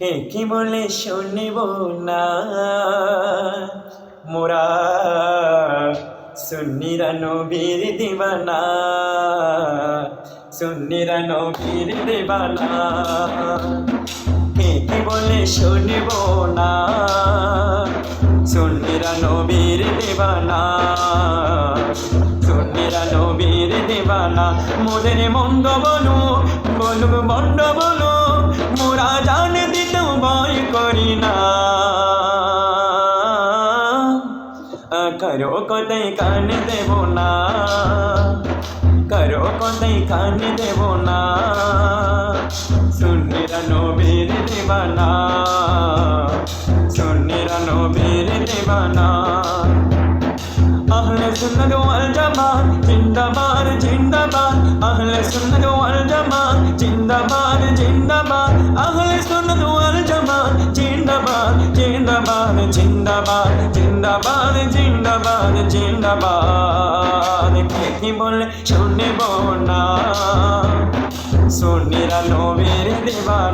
কে কি বলে শুনিব না? মোরা সুন্নিরা নবীর দিবানা, সুন্নিরা নবীর দিবানা। কে কি বলে শুনিব না? সুন্নিরা নবীর দিবানা, সুন্নিরা নবীর দিবানা। মোদের মন্দ বলু বলুক মন্দ বলু करो को तई कान देवो ना करो को तई कान देवो ना सुन रनो नो दीवाना देवाना सुन मेरा दीवाना अहले देवाना अहले सुन्नत वल जमात जिंदाबाद जिंदाबाद अहले सुन्नत वल जमात जिंदाबाद जिंदाबाद अहले জিন্দাবাদ জিন্দাবাদ জিন্দাবাদ জিন্দাবাদ। কি বলে শুনব না। সুন্নিরা নবীর দিবানা